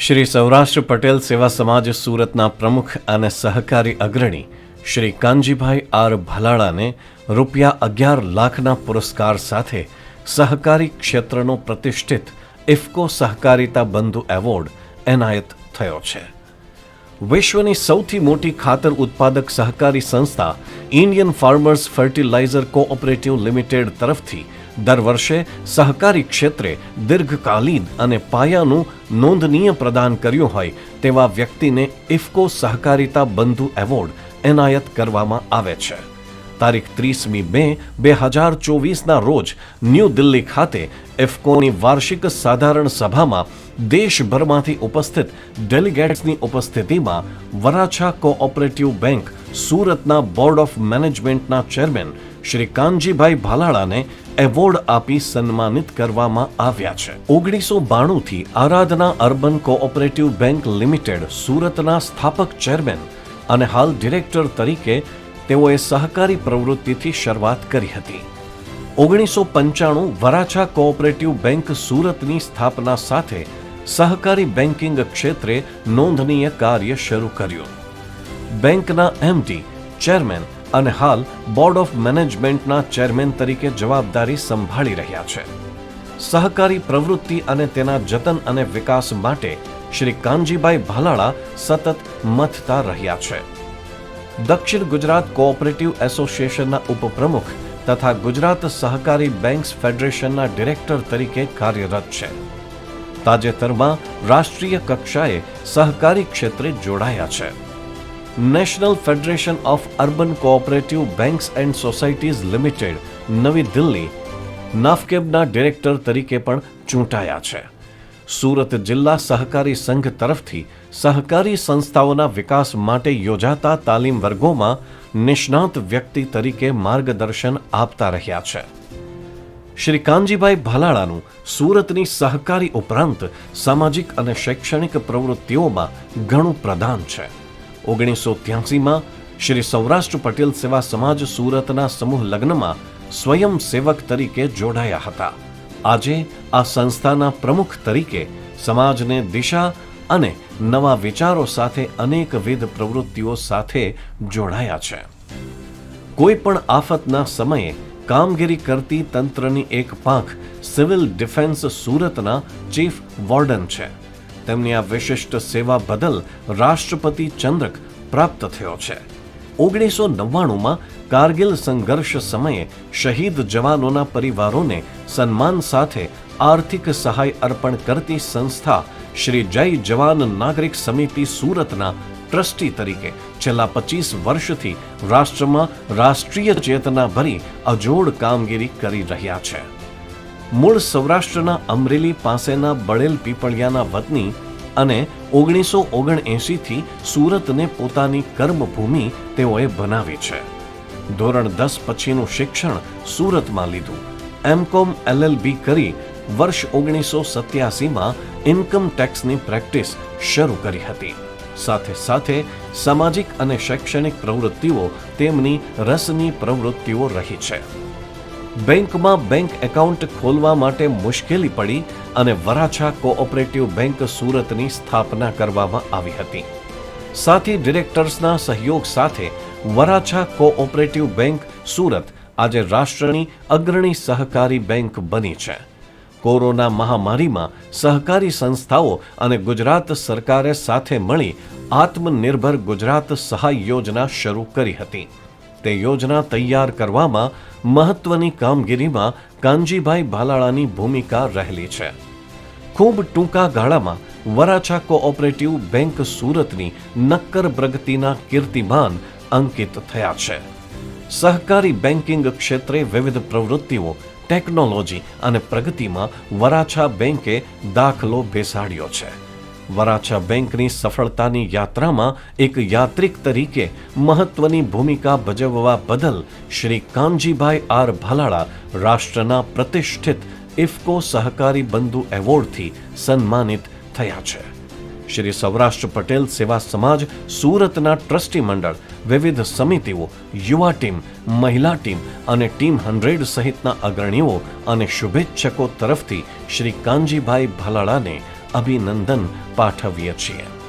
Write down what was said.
શ્રી સૌરાષ્ટ્ર પટેલ સેવા સમાજ સુરતના પ્રમુખ અને સહકારી અગ્રણી શ્રી કાનજીભાઈ આર ભલાળાને રૂપિયા અગિયાર લાખના પુરસ્કાર સાથે સહકારી ક્ષેત્રનો પ્રતિષ્ઠિત ઇફકો સહકારિતા બંધુ એવોર્ડ એનાયત થયો છે. વિશ્વની સૌથી મોટી ખાતર ઉત્પાદક સહકારી સંસ્થા Indian farmers fertiliser cooperative limited તરફથી દર વર્ષે સહકારી ક્ષેત્રે દીર્ઘકાલીન અને પાયાનું નોંધનીય પ્રદાન કર્યું હોય તેવા વ્યક્તિને ઇફકો સહકારિતા બંધુ એવોર્ડ એનાયત કરવામાં આવે છે. તારીખ ત્રીસમી મે બે હજાર ચોવીસના રોજ ન્યૂ દિલ્હી ખાતે ઇફકોની વાર્ષિક સાધારણ સભામાં દેશભરમાંથી ઉપસ્થિત ડેલિગેટ્સની ઉપસ્થિતિમાં વરાછા કોઓપરેટિવ બેંક, સુરતના બોર્ડ ઓફ મેનેજમેન્ટના ચેરમેન શ્રી કાનજીભાઈ ભાલાળાને એવોર્ડ આપી સન્માનિત કરવામાં આવ્યા છે. ઓગણીસો બાણુંથી Aradhana urban cooperative bank limited સુરતના સ્થાપક ચેરમેન અને હાલ ડિરેક્ટર તરીકે તેઓએ સહકારી પ્રવૃત્તિથી શરૂઆત કરી હતી. ઓગણીસો પંચાણું વરાછા કોઓપરેટિવ બેંક સુરતની સ્થાપના સાથે સહકારી બેન્કિંગ ક્ષેત્રે નોંધનીય કાર્ય શરૂ કર્યું. બેંકના એમડી, ચેરમેન અને હાલ બોર્ડ ઓફ મેનેજમેન્ટના ચેરમેન તરીકે જવાબદારી સંભાળી રહ્યા છે. સહકારી પ્રવૃત્તિ અને તેના જતન અને વિકાસ માટે શ્રી કાનજીભાઈ ભાલાળા સતત મથતા રહ્યા છે. દક્ષિણ ગુજરાત કોઓપરેટિવ એસોસિએશનના ઉપપ્રમુખ તથા ગુજરાત સહકારી બેંક્સ ફેડરેશનના ડિરેક્ટર તરીકે કાર્યરત છે. તાજેતરમાં રાષ્ટ્રીય કક્ષાએ સહકારી ક્ષેત્રે જોડાયા છે. National federation of urban cooperative banks and societies limited Navi Delhi નાફકેબના director તરીકે પણ ચૂંટાયા છે. સુરત જિલ્લા સહકારી સંઘ તરફથી સહકારી સંસ્થાઓના વિકાસ માટે યોજાતા તાલીમ વર્ગોમાં નિષ્ણાત વ્યક્તિ તરીકે માર્ગદર્શન આપતા રહ્યા છે. શ્રી કાનજીભાઈ ભાલાળાનું સુરતની સહકારી ઉપરાંત સામાજિક અને શૈક્ષણિક પ્રવૃત્તિઓમાં ઘણું પ્રદાન છે. ઓગણીસો ત્યાસીમાં શ્રી સૌરાષ્ટ્ર પટેલ સેવા સમાજ સુરતના સમૂહ લગ્નમાં સ્વયંસેવક તરીકે જોડાયા હતા. આજે આ સંસ્થાના પ્રમુખ તરીકે સમાજને દિશા અને નવા વિચારો સાથે અનેકવિધ પ્રવૃત્તિઓ સાથે જોડાયા છે. કોઈ પણ આફતના સમયે કામગીરી કરતી તંત્રની એક પાંખ સિવિલ ડિફેન્સ સુરતના ચીફ વોર્ડન છે. તેમની આ વિશિષ્ટ સેવા બદલ રાષ્ટ્રપતિ ચંદ્રક પ્રાપ્ત થયો છે. ઓગણીસો નવ્વાણુંમાં કારગિલ સંઘર્ષ સમયે શહીદ જવાનોના પરિવારોને સન્માન સાથે આર્થિક સહાય અર્પણ કરતી સંસ્થા શ્રી જય જવાન નાગરિક સમિતિ સુરતના ટ્રસ્ટી તરીકે છેલ્લા પચીસ વર્ષથી રાષ્ટ્રમાં રાષ્ટ્રીય ચેતના ભરી અજોડ કામગીરી કરી રહ્યા છે. મૂળ સૌરાષ્ટ્રના અમરેલી પાસેના બળેલ પીપળિયાના વતની અને ઓગણીસો ઓગણએંશીથી સુરતને પોતાની કર્મભૂમિ તેઓએ બનાવી છે. ધોરણ દસ પછીનું શિક્ષણ સુરતમાં લીધું. એમકોમ એલએલબી કરી વર્ષ ઓગણીસો સત્યાસીમાં ઇન્કમ ટેક્સની પ્રેક્ટિસ શરૂ કરી હતી. સાથે સાથે સામાજિક અને શૈક્ષણિક પ્રવૃત્તિઓ તેમની રસની પ્રવૃત્તિઓ રહી છે. બેંકમાં બેંક એકાઉન્ટ ખોલવા માટે મુશ્કેલી પડી અને વરાછા કોઓપરેટિવ બેંક સુરતની સ્થાપના કરવામાં આવી હતી. સાથી ડિરેક્ટર્સના સહયોગ સાથે વરાછા કોઓપરેટિવ બેંક સુરત આજે રાષ્ટ્રની અગ્રણી સહકારી બેંક બની છે. કોરોના મહામારીમાં સહકારી સંસ્થાઓ અને ગુજરાત સરકારે સાથે મળી આત્મનિર્ભર ગુજરાત સહાય યોજના શરૂ કરી હતી. તે યોજના તૈયાર કરવામાં મહત્વની કામગીરીમાં કાનજીભાઈ ભાલાળાની ભૂમિકા રહેલી છે. ખૂબ ટૂંકા ગાળામાં વરાછા કોઓપરેટિવ બેંક સુરતની નક્કર પ્રગતિના કીર્તિમાન અંકિત થયા છે. સહકારી બેન્કિંગ ક્ષેત્રે વિવિધ પ્રવૃત્તિઓ, ટેકનોલોજી અને પ્રગતિમાં વરાછા બેંકે દાખલો બેસાડ્યો છે. વરાછા બેંકની સફળતાની યાત્રામાં એક યાત્રિક તરીકે મહત્વની ભૂમિકા ભજવવા બદલ શ્રી કાનજીભાઈ આર ભલાળા રાષ્ટ્રના પ્રતિષ્ઠિત ઇફકો સહકારી બંધુ એવોર્ડથી સન્માનિત થયા છે. શ્રી સૌરાષ્ટ્ર પટેલ સેવા સમાજ, સુરતના ટ્રસ્ટી મંડળ, વિવિધ સમિતિઓ, યુવા ટીમ, મહિલા ટીમ અને ટીમ હંડ્રેડ સહિતના અગ્રણીઓ અને શુભેચ્છકો તરફથી શ્રી કાનજીભાઈ ભાલાળાને અભિનંદન પાઠવીએ છીએ.